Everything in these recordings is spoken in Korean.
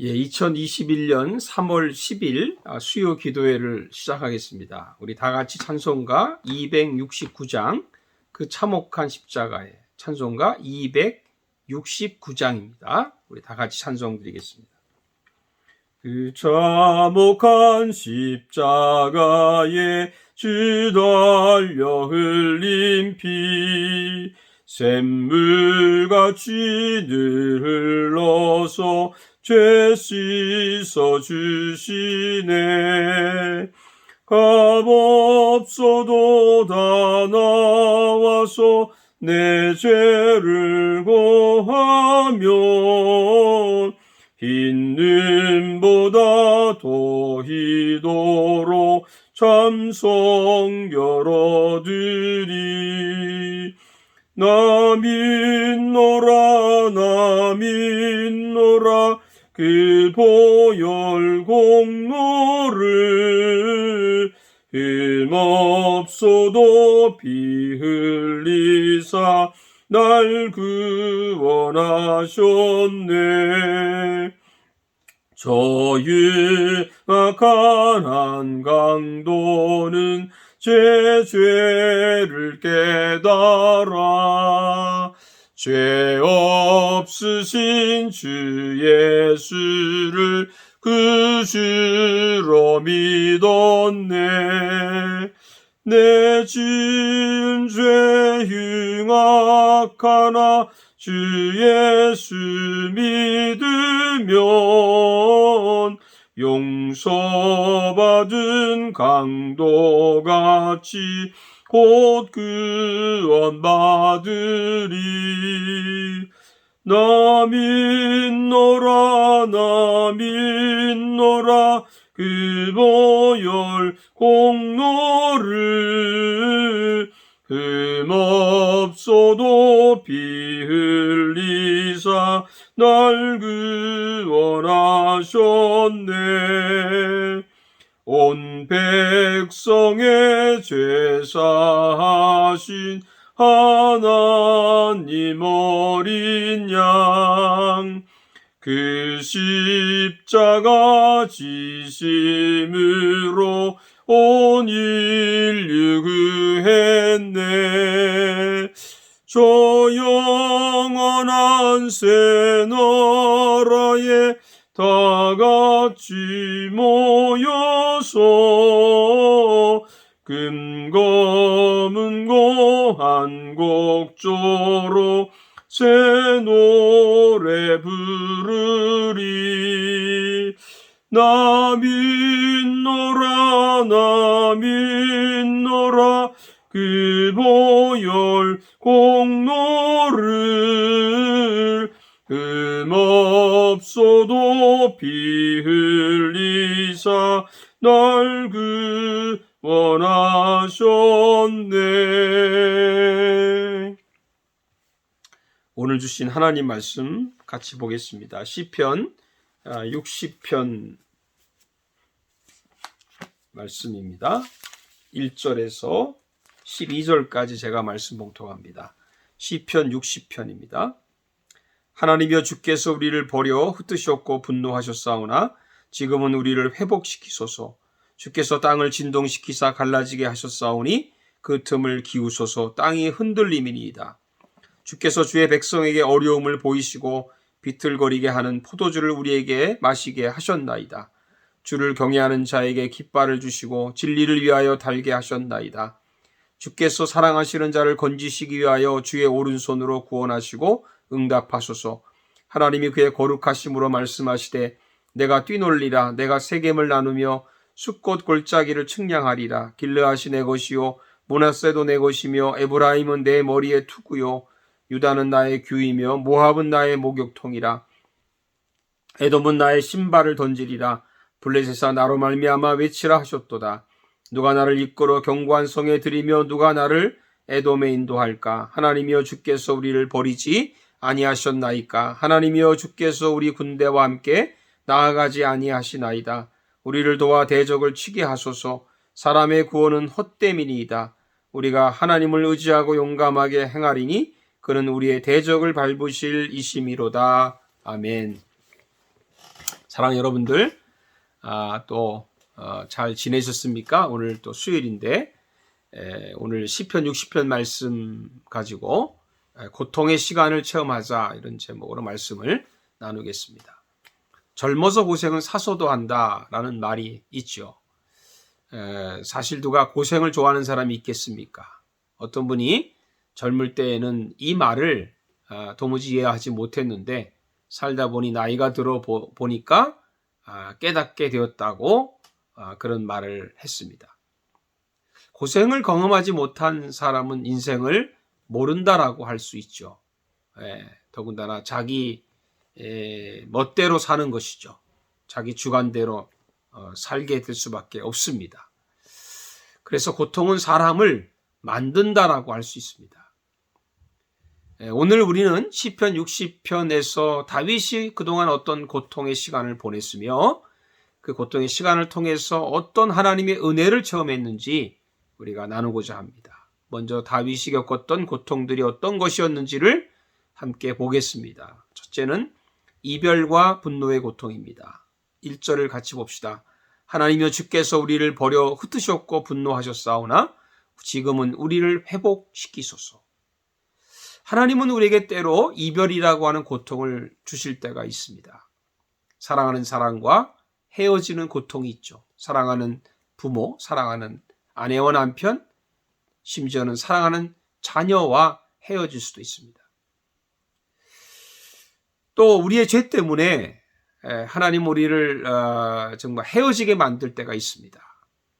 예, 2021년 3월 10일 아, 수요 기도회를 시작하겠습니다. 우리 다 같이 찬송가 269장 그 참혹한 십자가에 찬송가 269장입니다. 우리 다 같이 찬송 드리겠습니다. 그 참혹한 십자가에 주 달려 흘린 피 샘물같이 늘 흘러서 죄 씻어 주시네. 값없어도 다 나와서 내 죄를 고하면 흰 눈보다 더 희도로 참성 열어드리. 나믿 없어도 피 흘리사 날 구원하셨네. 저 유악한 강도는 제 죄를 깨달아 죄 없으신 주 예수를 그 주로 믿었네 내 지은 죄 흉악하나 주 예수 믿으면 용서받은 강도같이 곧 구원받으리. 나 믿노라 나 믿노라 그 보혈 공로를 흠없어도 피 흘리사 날 구원하셨네. 온 백성의 죄사하신 하나님 어린 양 그 십자가 지심으로 온 인류 구했네. 저 영원한 새 나라에 다 같이 모여서 금검은 고 한 곡조로 새 노래 부르리. 나 믿노라 나 믿노라. 그 보혈 공로를 흠없어도 피 흘리사 날 구원하셨네 오늘 주신 하나님 말씀 같이 보겠습니다. 시편 60편 말씀입니다. 1절에서 12절까지 제가 말씀 봉통합니다. 시편 60편입니다. 하나님이여 주께서 우리를 버려 흩으셨고 분노하셨사오나 지금은 우리를 회복시키소서 주께서 땅을 진동시키사 갈라지게 하셨사오니 그 틈을 기우소서 땅이 흔들림이니이다. 주께서 주의 백성에게 어려움을 보이시고 비틀거리게 하는 포도주를 우리에게 마시게 하셨나이다. 주를 경외하는 자에게 깃발을 주시고 진리를 위하여 달게 하셨나이다. 주께서 사랑하시는 자를 건지시기 위하여 주의 오른손으로 구원하시고 응답하소서. 하나님이 그의 거룩하심으로 말씀하시되 내가 뛰놀리라 내가 세겜을 나누며 숲꽃 골짜기를 측량하리라 길르앗이 내 것이요 모나세도 내 것이며 에브라임은 내 머리에 투구요 유다는 나의 규이며 모압은 나의 목욕통이라. 에돔은 나의 신발을 던지리라. 블레셋아 나로 말미암아 외치라 하셨도다. 누가 나를 이끌어 경고한 성에 들이며 누가 나를 에돔에 인도할까? 하나님이여 주께서 우리를 버리지 아니하셨나이까? 하나님이여 주께서 우리 군대와 함께 나아가지 아니하시나이다. 우리를 도와 대적을 치게 하소서. 사람의 구원은 헛됨이니이다. 우리가 하나님을 의지하고 용감하게 행하리니 그는 우리의 대적을 밟으실 이심이로다 아멘 사랑 여러분들, 아, 또, 어, 잘 지내셨습니까? 오늘 또 수요일인데, 에, 오늘 시편 60편 말씀 가지고 에, 고통의 시간을 체험하자 이런 제목으로 말씀을 나누겠습니다. 젊어서 고생은 사소도 한다라는 말이 있죠. 에, 사실 누가 고생을 좋아하는 사람이 있겠습니까? 어떤 분이 젊을 때에는 이 말을 아, 도무지 이해하지 못했는데 살다 보니 나이가 들어 보, 보니까 아, 깨닫게 되었다고 아, 그런 말을 했습니다. 고생을 경험하지 못한 사람은 인생을 모른다라고 할 수 있죠. 예, 더군다나 자기 예, 멋대로 사는 것이죠. 자기 주관대로 어, 살게 될 수밖에 없습니다. 그래서 고통은 사람을 만든다라고 할 수 있습니다. 예, 오늘 우리는 시편 60편에서 다윗이 그동안 어떤 고통의 시간을 보냈으며 그 고통의 시간을 통해서 어떤 하나님의 은혜를 체험했는지 우리가 나누고자 합니다. 먼저 다윗이 겪었던 고통들이 어떤 것이었는지를 함께 보겠습니다. 첫째는 이별과 분노의 고통입니다. 1절을 같이 봅시다. 하나님여 주께서 우리를 버려 흩으셨고 분노하셨사오나 지금은 우리를 회복시키소서. 하나님은 우리에게 때로 이별이라고 하는 고통을 주실 때가 있습니다. 사랑하는 사랑과 헤어지는 고통이 있죠. 사랑하는 부모, 사랑하는 아내와 남편, 심지어는 사랑하는 자녀와 헤어질 수도 있습니다. 또 우리의 죄 때문에 하나님 우리를 어, 정말 헤어지게 만들 때가 있습니다.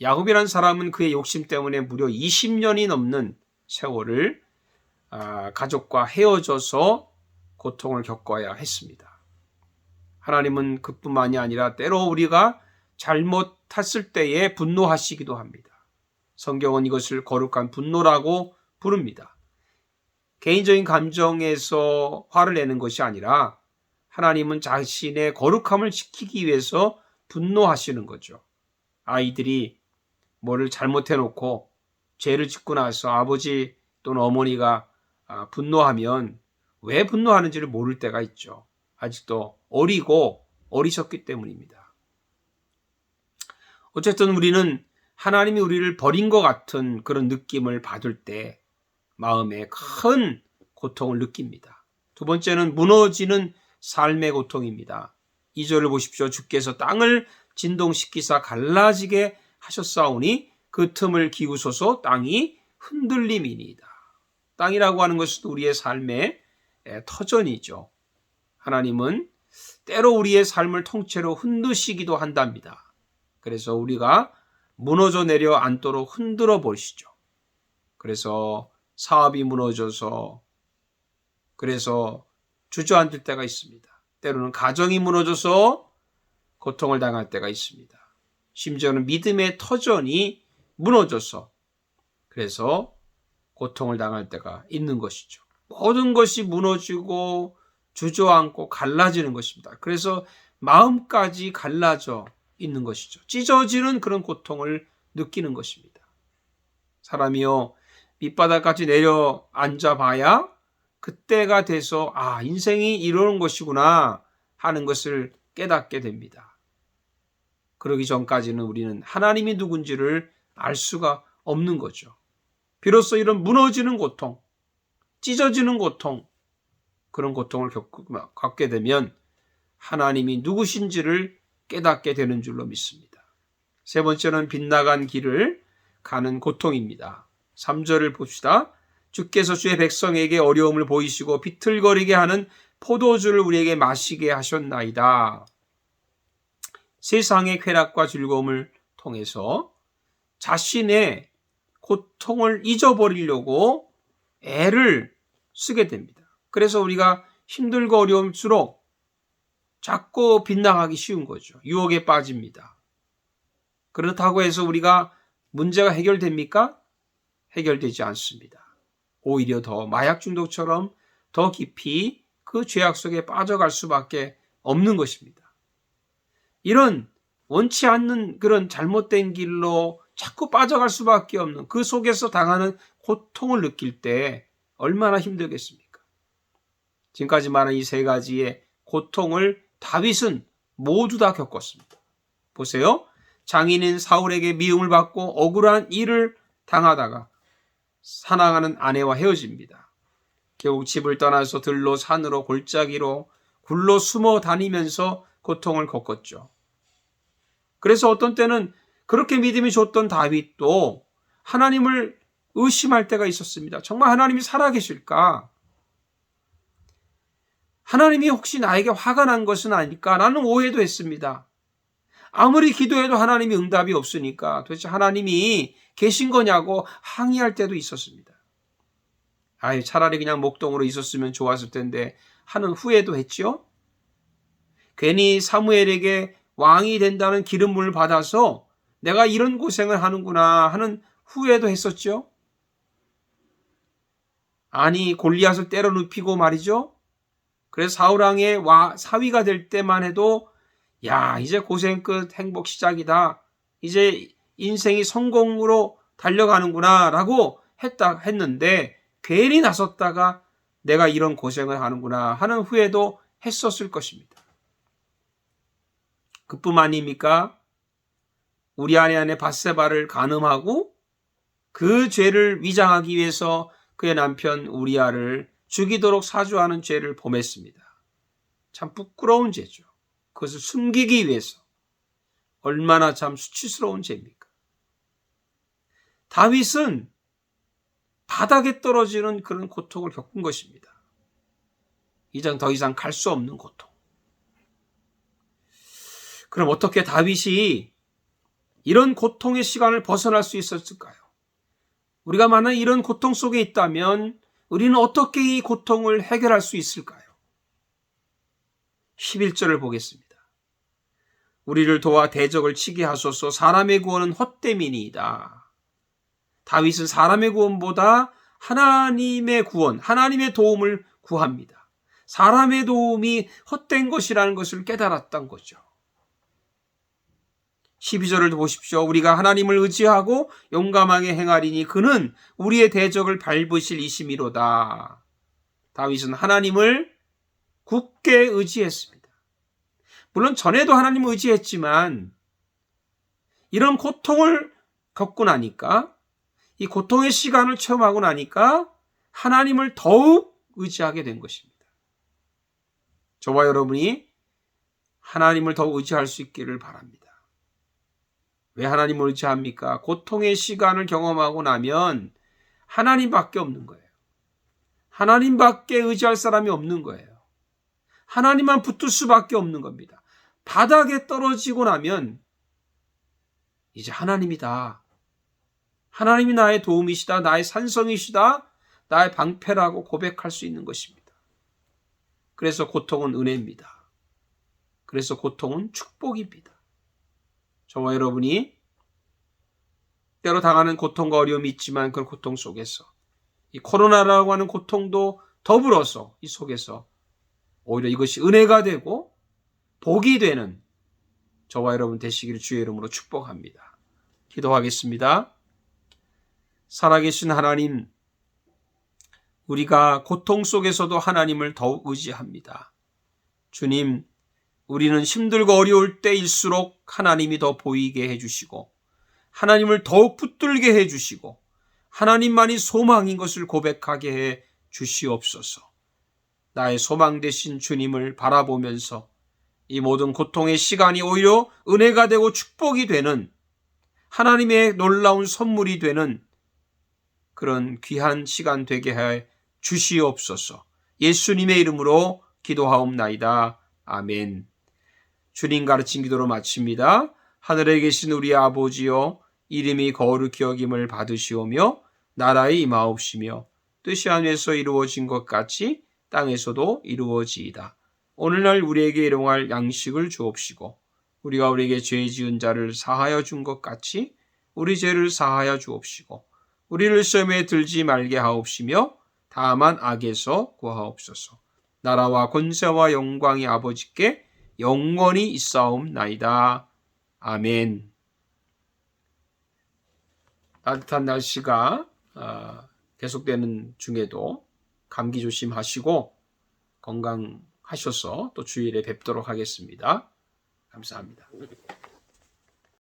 야곱이라는 사람은 그의 욕심 때문에 무려 20년이 넘는 세월을 아, 가족과 헤어져서 고통을 겪어야 했습니다. 하나님은 그뿐만이 아니라 때로 우리가 잘못했을 때에 분노하시기도 합니다. 성경은 이것을 거룩한 분노라고 부릅니다. 개인적인 감정에서 화를 내는 것이 아니라 하나님은 자신의 거룩함을 지키기 위해서 분노하시는 거죠. 아이들이 뭐를 잘못해 놓고 죄를 짓고 나서 아버지 또는 어머니가 아, 분노하면 왜 분노하는지를 모를 때가 있죠. 아직도 어리고 어리셨기 때문입니다. 어쨌든 우리는 하나님이 우리를 버린 것 같은 그런 느낌을 받을 때 마음에 큰 고통을 느낍니다. 두 번째는 무너지는 삶의 고통입니다. 2절을 보십시오. 주께서 땅을 진동시키사 갈라지게 하셨사오니 그 틈을 기우소서 땅이 흔들림이니이다. 땅이라고 하는 것은 우리의 삶의 터전이죠. 하나님은 때로 우리의 삶을 통째로 흔드시기도 한답니다. 그래서 우리가 무너져 내려 앉도록 흔들어 보시죠. 그래서 사업이 무너져서 그래서 주저앉을 때가 있습니다. 때로는 가정이 무너져서 고통을 당할 때가 있습니다. 심지어는 믿음의 터전이 무너져서 그래서 고통을 당할 때가 있는 것이죠. 모든 것이 무너지고 주저앉고 갈라지는 것입니다. 그래서 마음까지 갈라져 있는 것이죠. 찢어지는 그런 고통을 느끼는 것입니다. 사람이요, 밑바닥까지 내려 앉아 봐야 그때가 돼서, 아, 인생이 이러는 것이구나 하는 것을 깨닫게 됩니다. 그러기 전까지는 우리는 하나님이 누군지를 알 수가 없는 거죠. 비로소 이런 무너지는 고통, 찢어지는 고통, 그런 고통을 겪게 되면 하나님이 누구신지를 깨닫게 되는 줄로 믿습니다. 세 번째는 빗나간 길을 가는 고통입니다. 3절을 봅시다. 주께서 주의 백성에게 어려움을 보이시고 비틀거리게 하는 포도주를 우리에게 마시게 하셨나이다. 세상의 쾌락과 즐거움을 통해서 자신의 고통을 잊어버리려고 애를 쓰게 됩니다. 그래서 우리가 힘들고 어려울수록 자꾸 빗나가기 쉬운 거죠. 유혹에 빠집니다. 그렇다고 해서 우리가 문제가 해결됩니까? 해결되지 않습니다. 오히려 더 마약 중독처럼 더 깊이 그 죄악 속에 빠져갈 수밖에 없는 것입니다. 이런 원치 않는 그런 잘못된 길로 자꾸 빠져갈 수밖에 없는 그 속에서 당하는 고통을 느낄 때 얼마나 힘들겠습니까? 지금까지 말한 이 세 가지의 고통을 다윗은 모두 다 겪었습니다. 보세요. 장인인 사울에게 미움을 받고 억울한 일을 당하다가 사랑하는 아내와 헤어집니다. 결국 집을 떠나서 들로 산으로 골짜기로 굴로 숨어 다니면서 고통을 겪었죠. 그래서 어떤 때는 그렇게 믿음이 좋던 다윗도 하나님을 의심할 때가 있었습니다. 정말 하나님이 살아계실까? 하나님이 혹시 나에게 화가 난 것은 아닐까? 라는 오해도 했습니다. 아무리 기도해도 하나님이 응답이 없으니까 도대체 하나님이 계신 거냐고 항의할 때도 있었습니다. 아유, 차라리 그냥 목동으로 있었으면 좋았을 텐데 하는 후회도 했죠. 괜히 사무엘에게 왕이 된다는 기름물을 받아서 내가 이런 고생을 하는구나 하는 후회도 했었죠. 아니 골리앗을 때려 눕히고 말이죠. 그래서 사울 왕의 와 사위가 될 때만 해도 야 이제 고생 끝 행복 시작이다. 이제 인생이 성공으로 달려가는구나라고 했다 했는데 괜히 나섰다가 내가 이런 고생을 하는구나 하는 후회도 했었을 것입니다. 그뿐 아닙니까? 우리 아내 안에 바세바를 간음하고 그 죄를 위장하기 위해서 그의 남편 우리아를 죽이도록 사주하는 죄를 범했습니다. 참 부끄러운 죄죠. 그것을 숨기기 위해서 얼마나 참 수치스러운 죄입니까? 다윗은 바닥에 떨어지는 그런 고통을 겪은 것입니다. 이장 더 이상 갈 수 없는 고통. 그럼 어떻게 다윗이 이런 고통의 시간을 벗어날 수 있었을까요? 우리가 만약 이런 고통 속에 있다면 우리는 어떻게 이 고통을 해결할 수 있을까요? 11절을 보겠습니다. 우리를 도와 대적을 치게 하소서 사람의 구원은 헛됨이니이다. 다윗은 사람의 구원보다 하나님의 구원, 하나님의 도움을 구합니다. 사람의 도움이 헛된 것이라는 것을 깨달았던 거죠. 12절을 보십시오. 우리가 하나님을 의지하고 용감하게 행하리니 그는 우리의 대적을 밟으실 이심이로다. 다윗은 하나님을 굳게 의지했습니다. 물론 전에도 하나님을 의지했지만 이런 고통을 겪고 나니까 이 고통의 시간을 체험하고 나니까 하나님을 더욱 의지하게 된 것입니다. 저와 여러분이 하나님을 더욱 의지할 수 있기를 바랍니다. 왜 하나님을 의지합니까? 고통의 시간을 경험하고 나면 하나님밖에 없는 거예요. 하나님밖에 의지할 사람이 없는 거예요. 하나님만 붙을 수밖에 없는 겁니다. 바닥에 떨어지고 나면 이제 하나님이다. 하나님이 나의 도움이시다. 나의 산성이시다. 나의 방패라고 고백할 수 있는 것입니다. 그래서 고통은 은혜입니다. 그래서 고통은 축복입니다. 저와 여러분이 때로 당하는 고통과 어려움이 있지만 그 고통 속에서 이 코로나라고 하는 고통도 더불어서 이 속에서 오히려 이것이 은혜가 되고 복이 되는 저와 여러분 되시기를 주의 이름으로 축복합니다. 기도하겠습니다. 살아계신 하나님, 우리가 고통 속에서도 하나님을 더욱 의지합니다. 주님, 우리는 힘들고 어려울 때일수록 하나님이 더 보이게 해주시고, 하나님을 더욱 붙들게 해주시고, 하나님만이 소망인 것을 고백하게 해 주시옵소서. 나의 소망 되신 주님을 바라보면서 이 모든 고통의 시간이 오히려 은혜가 되고 축복이 되는 하나님의 놀라운 선물이 되는 그런 귀한 시간 되게 해 주시옵소서. 예수님의 이름으로 기도하옵나이다. 아멘. 주님 가르친 기도로 마칩니다. 하늘에 계신 우리 아버지여 이름이 거룩히 여김을 받으시오며 나라의 임하옵시며 뜻이 하늘에서 이루어진 것 같이 땅에서도 이루어지이다. 오늘날 우리에게 일용할 양식을 주옵시고 우리가 우리에게 죄 지은 자를 사하여 준 것 같이 우리 죄를 사하여 주옵시고 우리를 시험에 들지 말게 하옵시며 다만 악에서 구하옵소서. 나라와 권세와 영광이 아버지께 영원히 있사옵나이다. 아멘. 따뜻한 날씨가 아, 계속되는 중에도 감기 조심하시고 건강하셔서 또 주일에 뵙도록 하겠습니다. 감사합니다.